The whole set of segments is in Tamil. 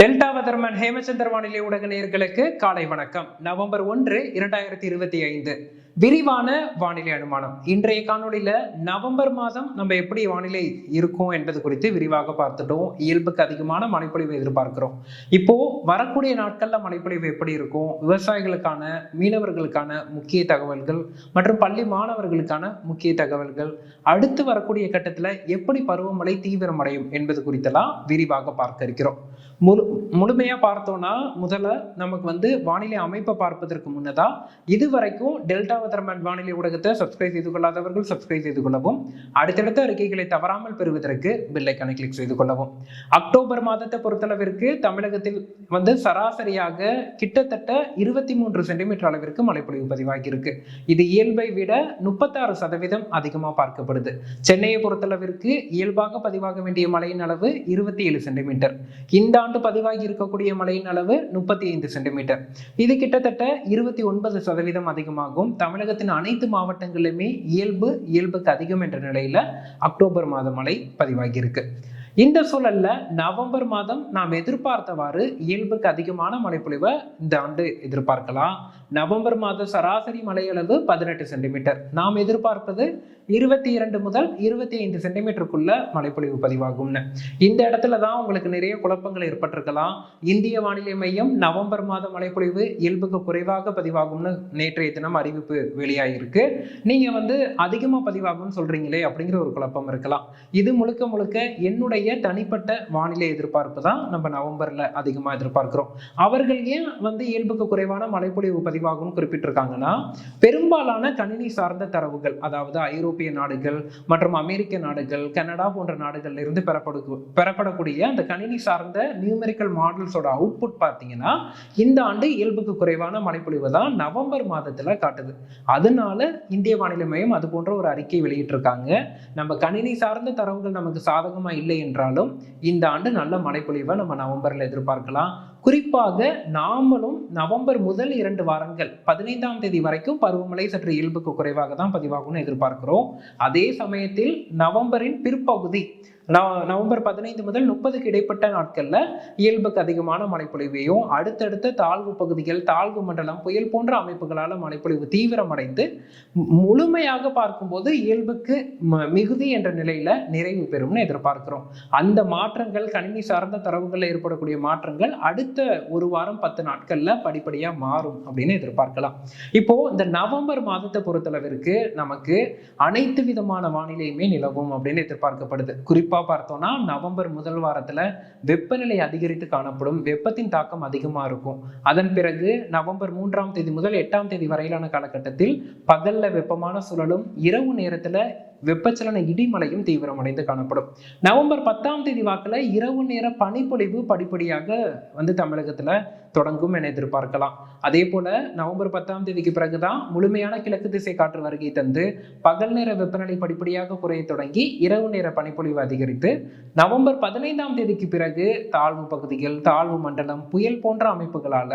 டெல்டா வதர்மன் ஹேமச்சந்தர் வானிலை ஊடக நேர்களுக்கு காலை வணக்கம். நவம்பர் ஒன்று இரண்டாயிரத்தி இருபத்தி ஐந்து. விரிவான வானிலை அனுமானம். இன்றைய காணொலியில நவம்பர் மாதம் நம்ம எப்படி வானிலை இருக்கும் என்பது குறித்து விரிவாக பார்த்துட்டோம். இயல்புக்கு அதிகமான மழைப்பொழிவை எதிர்பார்க்கிறோம். இப்போ வரக்கூடிய நாட்கள்ல மழைப்பொழிவு எப்படி இருக்கும்? விவசாயிகளுக்கான மீனவர்களுக்கான முக்கிய தகவல்கள் மற்றும் பள்ளி மாணவர்களுக்கான முக்கிய தகவல்கள் அடுத்து வரக்கூடிய கட்டத்துல எப்படி பருவமழை தீவிரமடையும் என்பது குறித்தெல்லாம் விரிவாக பார்க்க இருக்கிறோம். முழு முழுமையாக பார்த்தோம்னா முதல்ல நமக்கு வந்து வானிலை அமைப்பை பார்ப்பதற்கு முன்னதாக இதுவரைக்கும் டெல்டா வதர்மன் வானிலை ஊடகத்தை சப்ஸ்கிரைப் செய்து கொள்ளாதவர்கள் சப்ஸ்கிரைப் செய்து கொள்ளவும். அடுத்தடுத்த அறிக்கைகளை தவறாமல் பெறுவதற்கு பில்லைக்கான கிளிக் செய்து கொள்ளவும். அக்டோபர் மாதத்தை பொறுத்தளவிற்கு தமிழகத்தில் வந்து சராசரியாக கிட்டத்தட்ட இருபத்தி மூன்று சென்டிமீட்டர் அளவிற்கு மழைப்பொழிவு பதிவாகியிருக்கு. இது இயல்பை விட முப்பத்தாறு சதவீதம் அதிகமாக பார்க்கப்படுது. சென்னையை பொறுத்தளவிற்கு இயல்பாக பதிவாக வேண்டிய மழையின் அளவு இருபத்தி ஏழு சென்டிமீட்டர். இந்த ஆண்டு பதிவாகி இருக்கக்கூடிய மழையின் அளவு முப்பத்தி ஐந்து சென்டிமீட்டர். இது கிட்டத்தட்ட இருபத்தி ஒன்பது சதவீதம் அதிகமாகும். தமிழகத்தின் அனைத்து மாவட்டங்களிலுமே இயல்பு இயல்புக்கு அதிகம் என்ற நிலையில அக்டோபர் மாத மழை பதிவாகி இருக்கு இந்த சூழல்ல நவம்பர் மாதம் நாம் எதிர்பார்த்தவாறு இயல்புக்கு அதிகமான மழைப்பொழிவை இந்த ஆண்டு எதிர்பார்க்கலாம். நவம்பர் மாத சராசரி மழையளவு பதினெட்டு சென்டிமீட்டர். நாம் எதிர்பார்ப்பது இருபத்தி இரண்டு முதல் இருபத்தி ஐந்து சென்டிமீட்டருக்குள்ள மழைப்பொழிவு பதிவாகும்னு இந்த இடத்துல தான் உங்களுக்கு நிறைய குழப்பங்கள் ஏற்பட்டிருக்கலாம். இந்திய வானிலை மையம் நவம்பர் மாத மழைப்பொழிவு இயல்புக்கு குறைவாக பதிவாகும்னு நேற்றைய தினம் அறிவிப்பு வெளியாகிருக்கு நீங்க வந்து அதிகமா பதிவாகும்னு சொல்றீங்களே அப்படிங்கிற ஒரு குழப்பம் இருக்கலாம். இது முழுக்க முழுக்க என்னுடைய தனிப்பட்ட வானிலை எதிர்பார்ப்பு தான் நம்ம நவம்பர்ல அதிகமா எதிர்பார்க்கிறோம். அவர்கள் ஏன் வந்து இயல்புக்கு குறைவான மழைப்பொழிவு பதிவாகும்னு குறிப்பிட்டிருக்காங்கன்னா பெரும்பாலான கணினி சார்ந்த தரவுகள் அதாவது ஐரோப்பிய நாடுகள் மற்றும் அமெரிக்க நாடுகள் கனடா போன்ற நாடுகள்ல இருந்து பெறப்படு பெறப்படக்கூடிய அந்த கணினி சார்ந்த நியூமெரிக்கல் மாடல்ஸோட அவுட்புட் பார்த்தீங்கன்னா இந்த ஆண்டு இயல்புக்கு குறைவான மழைப்பொழிவு தான் நவம்பர் மாதத்துல காட்டுது. அதனால இந்திய வானிலை மையம் அது போன்ற ஒரு அறிக்கை வெளியிட்டிருக்காங்க. நம்ம கணினி சார்ந்த தரவுகள் நமக்கு சாதகமா இல்லை என்றாலும் இந்த ஆண்டு நல்ல மழைப்பொழிவை நம்ம நவம்பரில் எதிர்பார்க்கலாம். குறிப்பாக நாமளும் நவம்பர் முதல் இரண்டு வாரங்கள் பதினைந்தாம் தேதி வரைக்கும் பருவமழை சற்று இயல்புக்கு குறைவாக தான் பதிவாகும்னு எதிர்பார்க்கிறோம். அதே சமயத்தில் நவம்பரின் பிற்பகுதி நவம்பர் பதினைந்து முதல் முப்பதுக்கு இடைப்பட்ட நாட்களில் இயல்புக்கு அதிகமான மழைப்பொழிவையும் அடுத்தடுத்த தாழ்வு பகுதிகள் தாழ்வு மண்டலம் புயல் போன்ற அமைப்புகளால் மழைப்பொழிவு தீவிரமடைந்து முழுமையாக பார்க்கும்போது இயல்புக்கு ம- மிகுதி என்ற நிலையில் நிறைவு பெறும்னு எதிர்பார்க்கிறோம். அந்த மாற்றங்கள் கணினி சார்ந்த தரவுகளில் ஏற்படக்கூடிய மாற்றங்கள் அடுத்த ஒரு வாரம் பத்து நாட்களில் படிப்படியாக மாறும் அப்படின்னு எதிர்பார்க்கலாம். இப்போ இந்த நவம்பர் மாதத்தை பொறுத்தளவிற்கு நமக்கு அனைத்து விதமான வானிலையுமே நிலவும் அப்படின்னு எதிர்பார்க்கப்படுது. குறிப்பாக குறிப்பா பார்த்தோம்னா நவம்பர் முதல் வாரத்துல வெப்பநிலை அதிகரித்து காணப்படும். வெப்பத்தின் தாக்கம் அதிகமா இருக்கும். அதன் பிறகு நவம்பர் மூன்றாம் தேதி முதல் எட்டாம் தேதி வரையிலான காலகட்டத்தில் பகல்ல வெப்பமான சூழலும். இரவு நேரத்துல வெப்பச்சலன இடிமலையும் தீவிரமடைந்து காணப்படும். நவம்பர் பத்தாம் தேதி வாக்கில் இரவு நேர பனிப்பொழிவு படிப்படியாக வந்து தமிழகத்துல தொடங்கும் என எதிர்பார்க்கலாம். அதே போல நவம்பர் பத்தாம் தேதிக்கு பிறகுதான் முழுமையான கிழக்கு திசை காற்று வருகை தந்து பகல் நேர வெப்பநிலை படிப்படியாக குறைய தொடங்கி இரவு நேர பனிப்பொழிவு அதிகரித்து நவம்பர் பதினைந்தாம் தேதிக்கு பிறகு தாழ்வு பகுதிகள் தாழ்வு மண்டலம் புயல் போன்ற அமைப்புகளால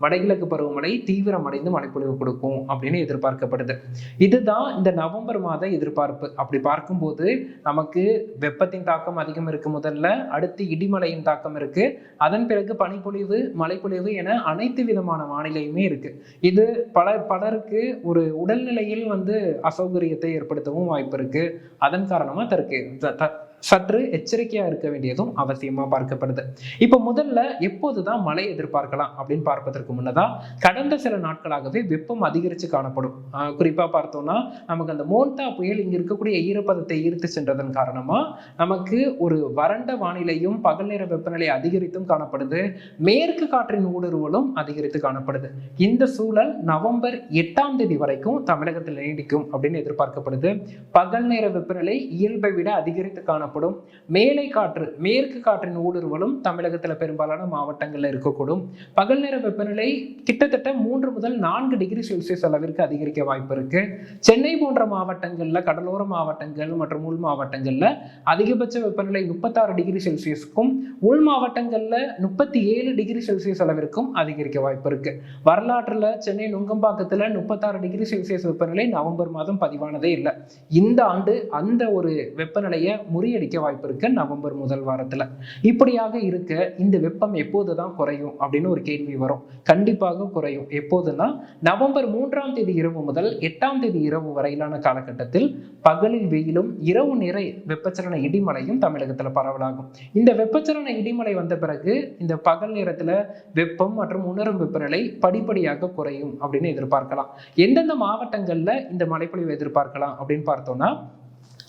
வடகிழக்கு பருவமழை தீவிரமடைந்து மழைப்பொழிவு கொடுக்கும் அப்படின்னு எதிர்பார்க்கப்படுது. இதுதான் இந்த நவம்பர் மாத எதிர்பார்ப்பு. அப்படி பார்க்கும்போது நமக்கு வெப்பத்தின் தாக்கம் அதிகம் இருக்கு முதல்ல அடுத்து இடிமலையின் தாக்கம் இருக்கு. அதன் பிறகு பனிப்பொழிவு மழைப்பொழிவு என அனைத்து விதமான வானிலையுமே இருக்கு. இது பல பலருக்கு ஒரு உடல்நிலையில் வந்து அசௌகரியத்தை ஏற்படுத்தவும் வாய்ப்பு இருக்கு. அதன் காரணமா தற்கு த- சற்று எச்சரிக்கையா இருக்க வேண்டியதும் அவசியமா பார்க்கப்படுது. இப்போ முதல்ல எப்போதுதான் மழை எதிர்பார்க்கலாம் அப்படின்னு பார்ப்பதற்கு முன்னதா கடந்த சில நாட்களாகவே வெப்பம் அதிகரித்து காணப்படும். குறிப்பா பார்த்தோம்னா நமக்கு அந்த மோன்டா புயல் இங்க இருக்கக்கூடிய ஈரப்பதத்தை ஈர்த்து சென்றதன் காரணமா நமக்கு ஒரு வறண்ட வானிலையும் பகல் நேர வெப்பநிலை அதிகரித்தும் காணப்படுது. மேற்கு காற்றின் ஊடுருவலும் அதிகரித்து காணப்படுது. இந்த சூழல் நவம்பர் எட்டாம் தேதி வரைக்கும் தமிழகத்தில் நீடிக்கும் அப்படின்னு எதிர்பார்க்கப்படுது. பகல் நேர வெப்பநிலை இயல்பை விட அதிகரித்து காணப்படும். மேலை காற்று மேற்கு காற்றின் ஊடுருவலும் தமிழகத்தில் பெரும்பாலான மாவட்டங்களில் இருக்கக்கூடும். பகல் நேர வெப்பநிலை கிட்டத்தட்ட மூன்று முதல் நான்கு டிகிரி செல்சியஸ் அளவிற்கு அதிகரிக்க வாய்ப்பு இருக்கு. சென்னை போன்ற மாவட்டங்களில் கடலோர மாவட்டங்கள் மற்றும் உள் மாவட்டங்களில் அதிகபட்ச வெப்பநிலை முப்பத்தாறு டிகிரி செல்சியஸ்க்கும் உள் மாவட்டங்களில் முப்பத்தி ஏழு டிகிரி செல்சியஸ் அளவிற்கும் அதிகரிக்க வாய்ப்பு இருக்கு. வரலாற்றுல சென்னை நுங்கம்பாக்கத்தில் முப்பத்தாறு டிகிரி செல்சியஸ் வெப்பநிலை நவம்பர் மாதம் பதிவானதே இல்லை. இந்த ஆண்டு அந்த ஒரு வெப்பநிலையை முறியடி அடிக்க வாய்ப்பு இருக்கு நவம்பர் முதல் வாரத்துல. இப்படியாக இருக்க இந்த வெப்பம் எப்போதுதான் குறையும் அப்படின்னு ஒரு கேள்வி வரும். கண்டிப்பாக குறையும். எப்போதுன்னா நவம்பர் மூன்றாம் தேதி இரவு முதல் எட்டாம் தேதி இரவு வரையிலான காலகட்டத்தில் பகலில் வெயிலும் இரவு நிறை வெப்பச்சலன இடிமலையும் தமிழகத்துல பரவலாகும். இந்த வெப்பச்சலன இடிமலை வந்த பிறகு இந்த பகல் நேரத்துல வெப்பம் மற்றும் உணரும் வெப்பநிலை படிப்படியாக குறையும் அப்படின்னு எதிர்பார்க்கலாம். எந்தெந்த மாவட்டங்கள்ல இந்த மழைப்பொழிவு எதிர்பார்க்கலாம் அப்படின்னு பார்த்தோம்னா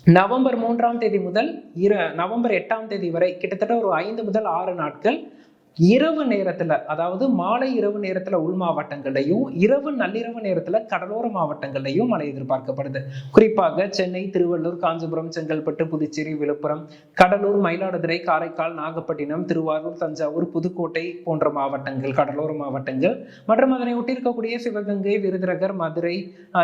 நவம்பர் மூன்றாம் தேதி முதல் இரு நவம்பர் எட்டாம் தேதி வரை கிட்டத்தட்ட ஒரு ஐந்து முதல் ஆறு நாட்கள் இரவு நேரத்துல அதாவது மாலை இரவு நேரத்துல உள் மாவட்டங்களையும் இரவு நள்ளிரவு நேரத்துல கடலோர மாவட்டங்களையும் மழை எதிர்பார்க்கப்படுது. குறிப்பாக சென்னை திருவள்ளூர் காஞ்சிபுரம் செங்கல்பட்டு புதுச்சேரி விழுப்புரம் கடலூர் மயிலாடுதுறை காரைக்கால் நாகப்பட்டினம் திருவாரூர் தஞ்சாவூர் புதுக்கோட்டை போன்ற மாவட்டங்கள் கடலோர மாவட்டங்கள். மற்றும் அதனை ஒட்டியிருக்கக்கூடிய சிவகங்கை விருதுநகர் மதுரை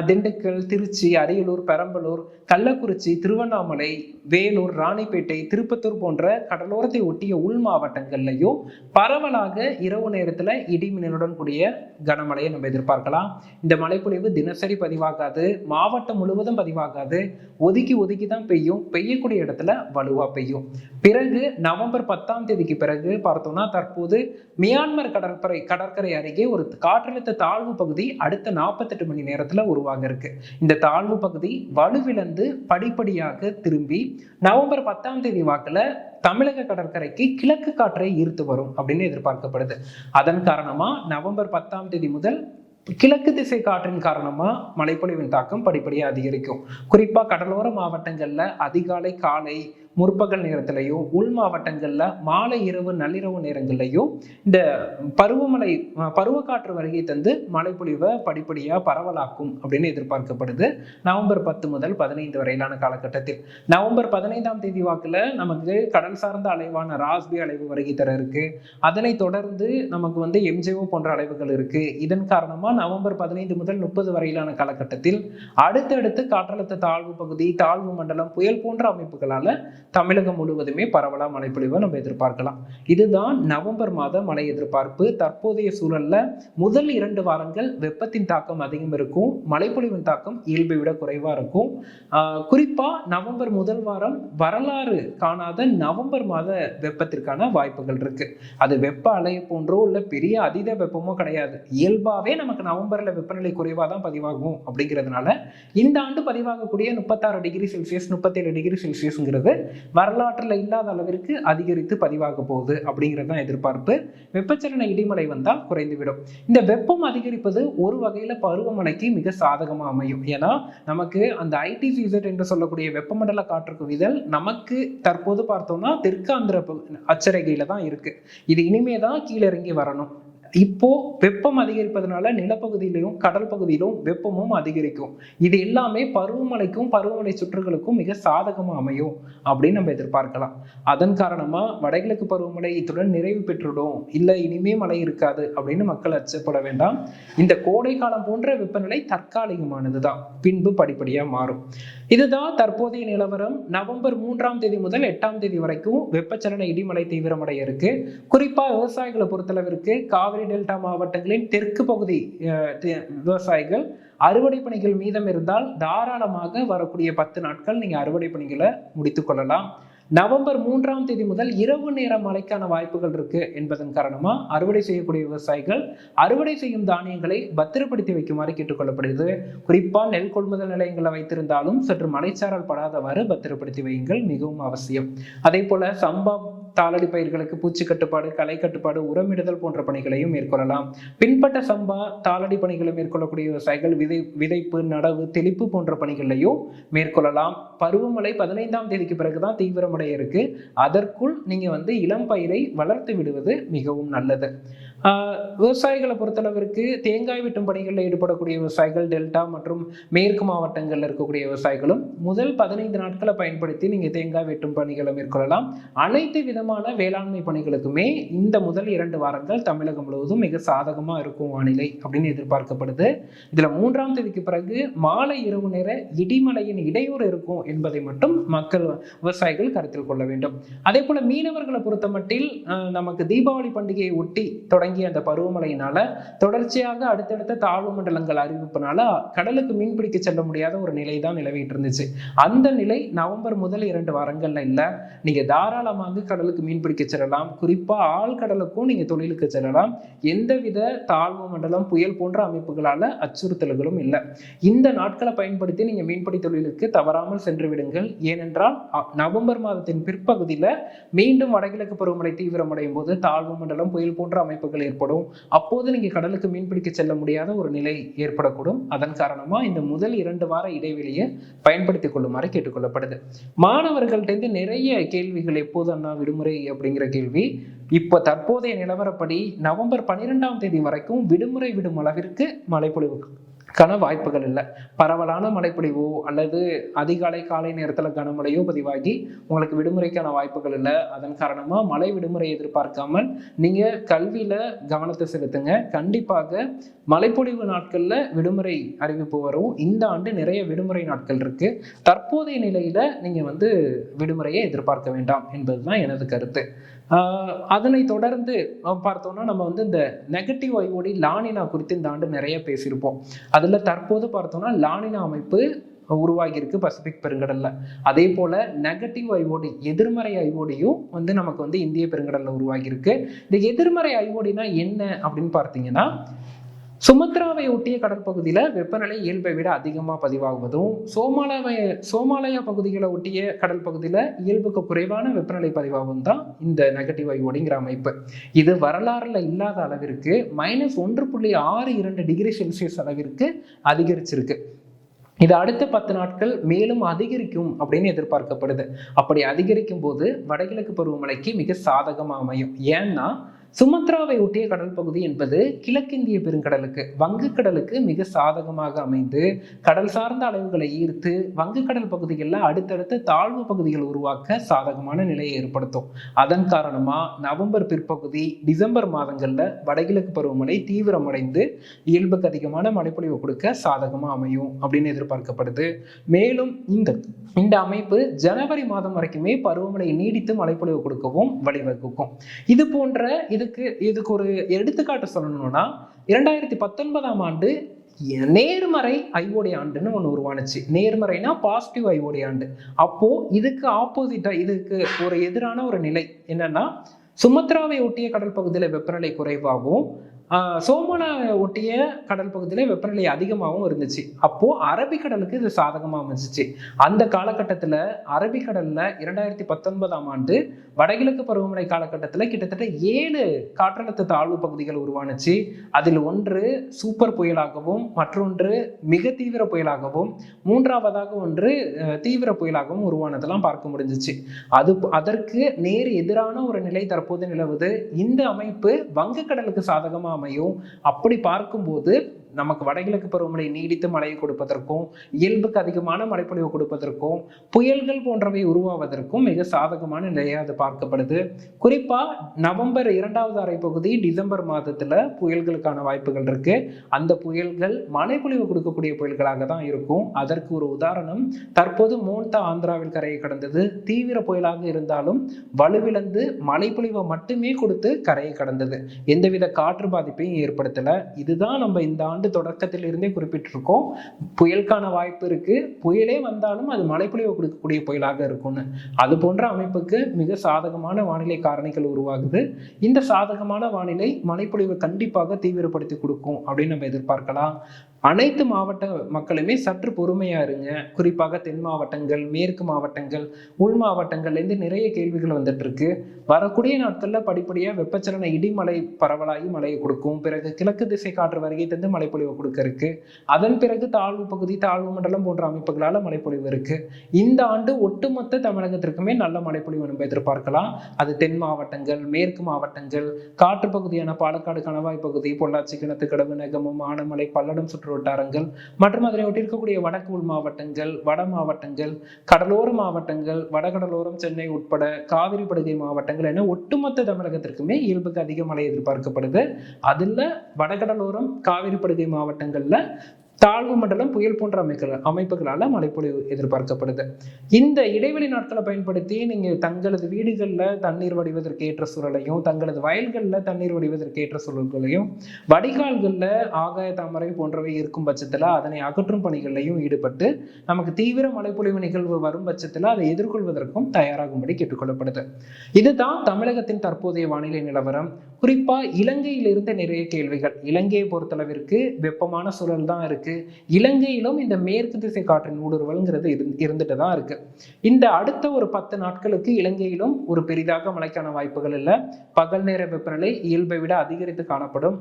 திண்டுக்கல் திருச்சி அரியலூர் பெரம்பலூர் கள்ளக்குறிச்சி திருவண்ணாமலை வேலூர் ராணிப்பேட்டை திருப்பத்தூர் போன்ற கடலோரத்தை ஒட்டிய உள் மாவட்டங்கள்லையும் பரவலாக இரவு நேரத்தில் இடி மின்னலுடன் கூடிய கனமழையை நம்ம எதிர்பார்க்கலாம். இந்த மழைப்பொழிவு தினசரி பதிவாகாது மாவட்டம் முழுவதும் பதிவாகாது. ஒதுக்கி ஒதுக்கி தான் பெய்யும். பெய்யக்கூடிய இடத்துல வலுவாக பெய்யும். பிறகு நவம்பர் பத்தாம் தேதிக்கு பிறகு பார்த்தோம்னா தற்போது மியான்மர் கடற்கரை கடற்கரை அருகே ஒரு காற்றழுத்த தாழ்வு பகுதி அடுத்த நாற்பத்தெட்டு மணி நேரத்தில் உருவாக இருக்கு. இந்த தாழ்வு பகுதி வலுவிழந்து படிப்படியாக திரும்பி நவம்பர் பத்தாம் தேதி வாக்கில் தமிழக கடற்கரைக்கு கிழக்கு காற்றை ஈர்த்து வரும் அப்படின்னு எதிர்பார்க்கப்படுது. அதன் காரணமா நவம்பர் பத்தாம் தேதி முதல் கிழக்கு திசை காற்றின் காரணமா மழைப்பொழிவின் தாக்கம் படிப்படியாக அதிகரிக்கும். குறிப்பா கடலோர மாவட்டங்கள்ல அதிகாலை காலை முற்பகல் நேரத்திலையும் உள் மாவட்டங்களில் மாலை இரவு நள்ளிரவு நேரங்கள்லையும் இந்த பருவமழை பருவக்காற்று வருகை தந்து மழைப்பொழிவை படிப்படியாக பரவலாக்கும் அப்படின்னு எதிர்பார்க்கப்படுது. நவம்பர் பத்து முதல் பதினைந்து வரையிலான காலகட்டத்தில். நவம்பர் பதினைந்தாம் தேதி வாக்குல நமக்கு கடல் சார்ந்த அலைவான ராஸ்பி அலைவு வருகை தர இருக்கு. அதனை தொடர்ந்து நமக்கு வந்து எம்ஜிஓ போன்ற அலைவுகள் இருக்கு. இதன் காரணமா நவம்பர் பதினைந்து முதல் முப்பது வரையிலான காலகட்டத்தில் அடுத்தடுத்து காற்றழுத்த தாழ்வு பகுதி தாழ்வு மண்டலம் புயல் போன்ற அமைப்புகளால தமிழகம் முழுவதுமே பரவலாக மழைப்பொழிவை நம்ம எதிர்பார்க்கலாம். இதுதான் நவம்பர் மாத மழை எதிர்பார்ப்பு. தற்போதைய சூழல்ல முதல் இரண்டு வாரங்கள் வெப்பத்தின் தாக்கம் அதிகம் இருக்கும். மழைப்பொழிவின் தாக்கம் இயல்பை விட குறைவா இருக்கும். குறிப்பாக குறிப்பா நவம்பர் முதல் வாரம் வரலாறு காணாத நவம்பர் மாத வெப்பத்திற்கான வாய்ப்புகள் இருக்கு. அது வெப்ப அலை போன்றோ இல்லை பெரிய அதீத வெப்பமோ கிடையாது. இயல்பாகவே நமக்கு நவம்பரில் வெப்பநிலை குறைவாக தான் பதிவாகும் அப்படிங்கிறதுனால இந்த ஆண்டு பதிவாகக்கூடிய முப்பத்தாறு டிகிரி செல்சியஸ் முப்பத்தேழு டிகிரி செல்சியஸ்ங்கிறது வரலாற்றில் இல்லாத அளவிற்கு அதிகரித்து பதிவாக போகுது அப்படிங்கிறது தான் எதிர்பார்ப்பு. வெப்பச்சலன இடிமலை வந்தால் குறைந்துவிடும். இந்த வெப்பம் அதிகரிப்பது ஒரு வகையில் பருவமழைக்கு மிக சாதகமா அமையும். ஏன்னா நமக்கு அந்த ஐடி சீசன் என்று சொல்லக்கூடிய வெப்பமண்டல காற்று குவிதல் நமக்கு தற்போது பார்த்தோம்னா தெற்காந்திர பகு- தான் இருக்கு. இது இனிமே தான் கீழே இறங்கி வரணும். இப்போ வெப்பம் அதிகரிப்பதனால நிலப்பகுதியிலும் கடல் பகுதியிலும் வெப்பமும் அதிகரிக்கும். இது எல்லாமே பருவமழைக்கும் பருவமழை சுற்றுகளுக்கும் மிக சாதகமா அமையும் அப்படின்னு நம்ம எதிர்பார்க்கலாம். அதன் காரணமா வடகிழக்கு பருவமழை இத்துடன் நிறைவு பெற்றுடும் இல்ல இனிமே மழை இருக்காது அப்படின்னு மக்கள் அச்சப்பட வேண்டாம். இந்த கோடை காலம் போன்ற வெப்பநிலை தற்காலிகமானதுதான். பின்பு படிப்படியா மாறும். இதுதான் தற்போதைய நிலவரம். நவம்பர் மூன்றாம் தேதி முதல் எட்டாம் தேதி வரைக்கும் வெப்பச்சலன இடிமலை தீவிரமடைய இருக்கு குறிப்பா விவசாயிகளை பொறுத்தளவிற்கு காவிரி காவிரி டெல்டா மாவட்டங்களின் தெற்கு பகுதி விவசாயிகள் அறுவடை பணிகள் மீதம் இருந்தால் தாராளமாக வரக்கூடிய பத்து நாட்கள் நீங்கள் அறுவடை பணிகளை முடித்து கொள்ளலாம். நவம்பர் மூன்றாம் தேதி முதல் இரவு நேர மழைக்கான வாய்ப்புகள் இருக்கு என்பதன் காரணமா அறுவடை செய்யக்கூடிய விவசாயிகள் அறுவடை செய்யும் தானியங்களை பத்திரப்படுத்தி வைக்குமாறு கேட்டுக்கொள்ளப்படுகிறது. குறிப்பா நெல் கொள்முதல் நிலையங்களை வைத்திருந்தாலும் சற்று மழைச்சாரல் படாதவாறு பத்திரப்படுத்தி வையுங்கள் மிகவும் அவசியம். அதே போல சம்பா தாளடி பயிர்களுக்கு பூச்சி கட்டுப்பாடு களை கட்டுப்பாடு உரமிடுதல் போன்ற பணிகளையும் மேற்கொள்ளலாம். பின்பட்ட சம்பா தாளடி பணிகளை மேற்கொள்ளக்கூடிய விவசாயிகள் விதை விதைப்பு நடவு தெளிப்பு போன்ற பணிகளையும் மேற்கொள்ளலாம். பருவமழை பதினைந்தாம் தேதிக்கு பிறகுதான் தீவிரமடைய இருக்கு. அதற்குள் நீங்க வந்து இளம் பயிரை வளர்த்து விடுவது மிகவும் நல்லது. விவசாயிகளை பொறுத்தளவிற்கு தேங்காய் வெட்டும் பணிகளில் ஈடுபடக்கூடிய விவசாயிகள் டெல்டா மற்றும் மேற்கு மாவட்டங்களில் இருக்கக்கூடிய விவசாயிகளும் முதல் பதினைந்து நாட்களை பயன்படுத்தி நீங்க தேங்காய் வெட்டும் பணிகளை மேற்கொள்ளலாம். அனைத்து விதமான வேளாண்மை பணிகளுக்குமே இந்த முதல் இரண்டு வாரங்கள் தமிழகம் முழுவதும் மிக சாதகமா இருக்கும் வானிலை அப்படின்னு எதிர்பார்க்கப்படுது. இதில் மூன்றாம் தேதிக்கு பிறகு மாலை இரவு நேர இடிமலையின் இடையூறு இருக்கும் என்பதை மட்டும் மக்கள் விவசாயிகள் கருத்தில் கொள்ள வேண்டும். அதே போல மீனவர்களை பொறுத்த மட்டில் அஹ், நமக்கு தீபாவளி பண்டிகையை ஒட்டி தொடங்கிய அந்த பருவமழையினால தொடர்ச்சியாக அடுத்தடுத்த தாழ்வு மண்டலங்கள் அறிவிப்புனால கடலுக்கு மீன்பிடிக்க செல்ல முடியாத ஒரு நிலை தான் நிலவிட்டு இருந்துச்சு அந்த நிலை நவம்பர் முதல் இரண்டு வாரங்கள்ல இல்ல. நீங்க தாராளமாக கடலுக்கு மீன்பிடிக்க செல்லலாம். குறிப்பா ஆழ்கடலுக்கும் நீங்க தொழிலுக்கு செல்லலாம். எந்தவித தாழ்வு மண்டலம் புயல் போன்ற அமைப்புகளால அச்சுறுத்தல்களும் இல்லை. இந்த நாட்களை பயன்படுத்தி நீங்க மீன்பிடி தொழிலுக்கு தவறாமல் சென்று விடுங்கள். ஏனென்றால் நவம்பர் மாதத்தின் பிற்பகுதியில மீண்டும் வடகிழக்கு பருவமழை தீவிரமடையும் போது தாழ்வு மண்டலம் புயல் போன்ற அமைப்புகள் ஏற்படும். அப்போது நீங்கள் கடலுக்கு மீன்பிடிக்க செல்ல முடியாத ஒரு நிலை ஏற்படக்கூடும். அதன் காரணமாக இந்த முதல் இரண்டு வார இடைவெளியை பயன்படுத்திக் கொள்ளுமாறு கேட்டுக்கொள்ளப்படுது. மாணவர்கள்ட்ட நிறைய கேள்விகள் எப்போது அண்ணா விடுமுறை? அப்படிங்கிற கேள்வி. இப்போ தற்போதைய நிலவரப்படி நவம்பர் பன்னிரெண்டாம் தேதி வரைக்கும் விடுமுறை விடும் அளவிற்கு கன வாய்ப்புகள் இல்லை. பரவலான மழைப்பொழிவோ அல்லது அதிகாலை காலை நேரத்தில் கனமழையோ பதிவாகி உங்களுக்கு விடுமுறைக்கான வாய்ப்புகள் இல்லை. அதன் காரணமாக மழை விடுமுறை எதிர்பார்க்காமல் நீங்கள் கல்வியில் கவனத்தை செலுத்துங்க. கண்டிப்பாக மழைப்பொழிவு நாட்களில் விடுமுறை அறிவிப்பு வரும். இந்த ஆண்டு நிறைய விடுமுறை நாட்கள் இருக்கு. தற்போதைய நிலையில நீங்க வந்து விடுமுறையை எதிர்பார்க்க வேண்டாம் என்பதுதான் எனது கருத்து. ஆஹ் அதனை தொடர்ந்து பார்த்தோம்னா நம்ம வந்து இந்த நெகட்டிவ் ஐஓடி லானினா குறித்து இந்த ஆண்டு நிறைய பேசியிருப்போம். அதில் தற்போது பார்த்தோம்னா லானின அமைப்பு உருவாகியிருக்கு பசிபிக் பெருங்கடலில். அதே போல் நெகட்டிவ் ஐஓடி எதிர்மறை ஐஓடியும் வந்து நமக்கு வந்து இந்திய பெருங்கடலில் உருவாகியிருக்கு. இந்த எதிர்மறை ஐஓடினா என்ன அப்படின்னு பார்த்தீங்கன்னா சுமத்ராவை ஒட்டிய கடற்பகுதியில் வெப்பநிலை இயல்பை விட அதிகமாக பதிவாகுவதும் சோமாலய சோமாலயா பகுதிகளை ஒட்டிய கடல் பகுதியில் இயல்புக்கு குறைவான வெப்பநிலை பதிவாகும் தான் இந்த நெகட்டிவ் ஐஓடிங்கிற அமைப்பு. இது வரலாறுல இல்லாத அளவிற்கு மைனஸ் ஒன்று புள்ளி ஆறு இரண்டு டிகிரி செல்சியஸ் அளவிற்கு அதிகரிச்சிருக்கு. இது அடுத்த பத்து நாட்கள் மேலும் அதிகரிக்கும் அப்படின்னு எதிர்பார்க்கப்படுது. அப்படி அதிகரிக்கும் போது வடகிழக்கு பருவமழைக்கு மிக சாதகமாக அமையும். ஏன்னா சுமத்ராவை ஒட்டிய கடல் பகுதி என்பது கிழக்கிந்திய பெருங்கடலுக்கு வங்கக்கடலுக்கு மிக சாதகமாக அமைந்து கடல் சார்ந்த அளவுகளை ஈர்த்து வங்கக்கடல் பகுதிகளில் அடுத்தடுத்த தாழ்வு பகுதிகள் உருவாக்க சாதகமான நிலையை ஏற்படுத்தும். அதன் காரணமா நவம்பர் பிற்பகுதி டிசம்பர் மாதங்கள்ல வடகிழக்கு பருவமழை தீவிரமடைந்து இயல்புக்கு அதிகமான மழைப்பொழிவு கொடுக்க சாதகமா அமையும் அப்படின்னு எதிர்பார்க்கப்படுது. மேலும் இந்த இந்த அமைப்பு ஜனவரி மாதம் வரைக்குமே பருவமழை நீடித்து மழைப்பொழிவு கொடுக்கவும் வழிவகுக்கும். இது போன்ற இதுக்கு இதுக்கு ஒரு எடுத்துக்காட்டு சொல்லணும்னா இரண்டாயிரத்தி பத்தொன்பதாம் ஆண்டு நேர்மறை ஐஓடி ஆண்டுன்னு ஒன்று உருவானுச்சு. நேர்மறைனா பாசிட்டிவ் ஐஓடி ஆண்டு. அப்போ இதுக்கு ஆப்போசிட்டா இதுக்கு ஒரு எதிரான ஒரு நிலை என்னன்னா சுமத்ராவை ஒட்டிய கடல் பகுதியில் வெப்பநிலை குறைவாகவும் ஆஹ் ஒட்டிய கடல் பகுதியில் வெப்பநிலை அதிகமாகவும் இருந்துச்சு. அப்போது அரபிக்கடலுக்கு இது சாதகமாக அமைஞ்சிச்சு. அந்த காலகட்டத்தில் அரபிக்கடலில் இரண்டாயிரத்தி பத்தொன்பதாம் ஆண்டு வடகிழக்கு பருவமழை காலகட்டத்தில் கிட்டத்தட்ட ஏழு காற்றழுத்த தாழ்வு பகுதிகள் உருவானுச்சு. அதில் ஒன்று சூப்பர் புயலாகவும் மற்றொன்று மிக தீவிர புயலாகவும் மூன்றாவதாக ஒன்று தீவிர புயலாகவும் உருவானதெல்லாம் பார்க்க முடிஞ்சிச்சு. அது அதற்கு நேர் எதிரான ஒரு நிலை தற்போது நிலவுது. இந்த அமைப்பு வங்கக்கடலுக்கு சாதகமாக அமையும். அப்படி பார்க்கும்போது நமக்கு வடகிழக்கு பருவமழை நீடித்து மழையை கொடுப்பதற்கும் இயல்புக்கு அதிகமான மழைப்பொழிவு கொடுப்பதற்கும் புயல்கள் போன்றவை உருவாவதற்கும் மிக சாதகமான நிலையாக அது பார்க்கப்படுது. குறிப்பா நவம்பர் இரண்டாவது அரை பகுதி டிசம்பர் மாதத்துல புயல்களுக்கான வாய்ப்புகள் இருக்கு. அந்த புயல்கள் மழைப்பொழிவு கொடுக்கக்கூடிய புயல்களாக தான் இருக்கும். அதற்கு ஒரு உதாரணம் தற்போது மோன்தா ஆந்திராவில் கரையை கடந்தது. தீவிர புயலாக இருந்தாலும் வலுவிழந்து மழைப்பொழிவை மட்டுமே கொடுத்து கரையை கடந்தது. எந்தவித காற்று பாதிப்பையும் ஏற்படுத்தல. இதுதான் நம்ம இந்த ஆண்டு தொடக்கத்தில் இருந்தே குறிப்பிட்டிருக்கோம். புயலுக்கான வாய்ப்பு இருக்கு. புயலே வந்தாலும் அது மழைப்பொழிவு கொடுக்கக்கூடிய புயலாக இருக்கும்னு. அது போன்ற அமைப்புக்கு மிக சாதகமான வானிலை காரணிகள் உருவாகுது. இந்த சாதகமான வானிலை மழைப்பொழிவை கண்டிப்பாக தீவிரப்படுத்தி கொடுக்கும் அப்படின்னு நம்ம எதிர்பார்க்கலாம். அனைத்து மாவட்ட மக்களுமே சற்று பொறுமையா இருங்க. குறிப்பாக தென் மாவட்டங்கள் மேற்கு மாவட்டங்கள் உள் மாவட்டங்கள்லேருந்து நிறைய கேள்விகள் வந்துட்டு இருக்கு வரக்கூடிய நாட்களில் படிப்படியாக வெப்பச்சலன இடிமலை பரவலாகி மழையை கொடுக்கும். பிறகு கிழக்கு திசை காற்று வருகை தந்து மழைப்பொழிவு கொடுக்க இருக்கு அதன் பிறகு தாழ்வு பகுதி தாழ்வு மண்டலம் போன்ற அமைப்புகளால் மழைப்பொழிவு இருக்கு. இந்த ஆண்டு ஒட்டுமொத்த தமிழகத்திற்குமே நல்ல மழைப்பொழிவு நம்ம எதிர்பார்க்கலாம். அது தென் மாவட்டங்கள் மேற்கு மாவட்டங்கள் காற்று பகுதியான பாலக்காடு கணவாய் பகுதி பொள்ளாச்சி கிணத்துக்கடவு நெகமம் ஆனமலை பல்லடம் சுற்று சுற்று வட்டாரங்கள் மற்றும் அதனை ஒட்டியிருக்கக்கூடிய வடக்கு உள் மாவட்டங்கள் வட மாவட்டங்கள் கடலோர மாவட்டங்கள் வடகடலோரம் சென்னை உட்பட காவிரி படுகை மாவட்டங்கள் என ஒட்டுமொத்த தமிழகத்திற்குமே இயல்புக்கு அதிக மழை எதிர்பார்க்கப்படுது. அதுல வடகடலோரம் காவிரி படுகை மாவட்டங்கள்ல தாழ்வு மண்டலம் புயல் போன்ற அமைப்புகள் அமைப்புகளால் மழைப்பொழிவு எதிர்பார்க்கப்படுது. இந்த இடைவெளி நாட்களை பயன்படுத்தி நீங்கள் தங்களது வீடுகளில் தண்ணீர் வடிவதற்கு ஏற்ற சூழலையும் தங்களது வயல்களில் தண்ணீர் வடிவதற்கு ஏற்ற சூழல்களையும் வடிகால்களில் ஆகாய தாமரை போன்றவை இருக்கும் பட்சத்தில் அதனை அகற்றும் பணிகளையும் ஈடுபட்டு நமக்கு தீவிர மழைப்பொழிவு நிகழ்வு வரும் பட்சத்தில் அதை எதிர்கொள்வதற்கும் தயாராகும்படி கேட்டுக்கொள்ளப்படுது. இதுதான் தமிழகத்தின் தற்போதைய வானிலை நிலவரம். குறிப்பாக இலங்கையிலிருந்து நிறைய கேள்விகள். இலங்கையை பொறுத்தளவிற்கு வெப்பமான சூழல் தான் இருக்கு. இலங்கையிலும் இந்த மேற்கு திசை காற்றின் ஊடுருவல்ங்கிறது இரு இருந்துட்டு தான் இருக்கு. இந்த அடுத்த ஒரு பத்து நாட்களுக்கு இலங்கையிலும் ஒரு பெரிதாக மழைக்கான வாய்ப்புகள் இல்லை. பகல் நேர வெப்பநிலை இயல்பை விட அதிகரித்து காணப்படும்.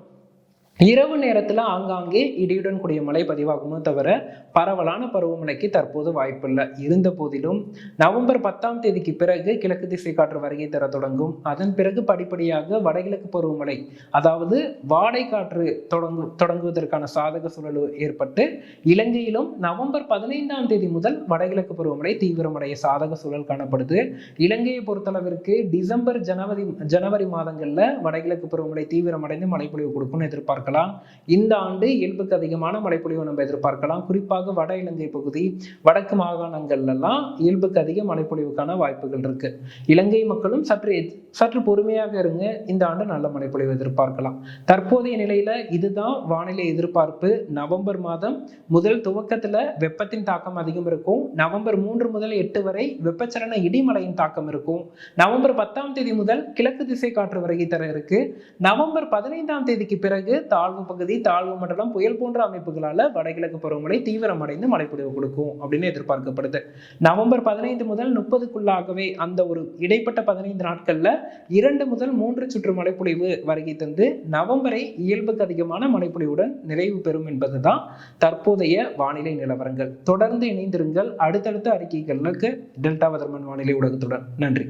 இரவு நேரத்தில் ஆங்காங்கே இடியுடன் கூடிய மழை பதிவாகுமோ தவிர பரவலான பருவமழைக்கு தற்போது வாய்ப்பில்லை. இருந்த போதிலும் நவம்பர் பத்தாம் தேதிக்கு பிறகு கிழக்கு திசை காற்று வருகை தர தொடங்கும். அதன் பிறகு படிப்படியாக வடகிழக்கு பருவமழை அதாவது வாடை காற்று தொடங்கு தொடங்குவதற்கான சாதக சூழல் ஏற்பட்டு இலங்கையிலும் நவம்பர் பதினைந்தாம் தேதி முதல் வடகிழக்கு பருவமழை தீவிரமடைய சாதக சூழல் காணப்படுது. இலங்கையை பொறுத்தளவிற்கு டிசம்பர் ஜனவரி ஜனவரி மாதங்களில் வடகிழக்கு பருவமழை தீவிரமடைந்து மழைப்பொழிவு கொடுக்கும்னு எதிர்பார்க்கலாம். இந்த ஆண்டு இயல்புக்கு அதிகமான மழைப்பொழிவு நம்ம எதிர்பார்க்கலாம். குறிப்பாக வட இலங்கை பகுதி வடக்கு மாகாணங்கள்லாம் இயல்புக்கு அதிக மழைப்பொழிவுக்கான வாய்ப்புகள் இருக்கு. இலங்கை மக்களும் சற்று சற்று பொறுமையாக இருங்க. இந்த ஆண்டு நல்ல மழைப்பொழிவு எதிர்பார்க்கலாம். தற்போதைய நிலையில இதுதான் வானிலை எதிர்பார்ப்பு. நவம்பர் மாதம் முதல் துவக்கத்துல வெப்பத்தின் தாக்கம் அதிகம் இருக்கும். நவம்பர் மூன்று முதல் எட்டு வரை வெப்பச்சலன இடிமலையின் தாக்கம் இருக்கும். நவம்பர் பத்தாம் தேதி முதல் கிழக்கு திசை காற்று வருகை தர இருக்கு. நவம்பர் பதினைந்தாம் தேதிக்கு பிறகு தாழ்வு பகுதி தாழ்வு மண்டலம் புயல் போன்ற அமைப்புகளால வடகிழக்கு பருவமழை தீவிரமடைந்து மழைப்பொழிவு கொடுக்கும் அப்படின்னு எதிர்பார்க்கப்படுது. நவம்பர் பதினைந்து முதல் முப்பதுக்குள்ளாகவே அந்த ஒரு இடைப்பட்ட பதினைந்து நாட்கள்ல இரண்டு முதல் மூன்று சுற்று மழைப்பொழிவு வருகை தந்து நவம்பரை இயல்புக்கு அதிகமான மழைப்பொழிவுடன் நிறைவு பெறும் என்பதுதான் தற்போதைய வானிலை நிலவரங்கள். தொடர்ந்து இணைந்திருங்கள். அடுத்தடுத்த அறிக்கைகளுக்கு டெல்டா வதர்மன் வானிலை ஊடகத்துடன். நன்றி.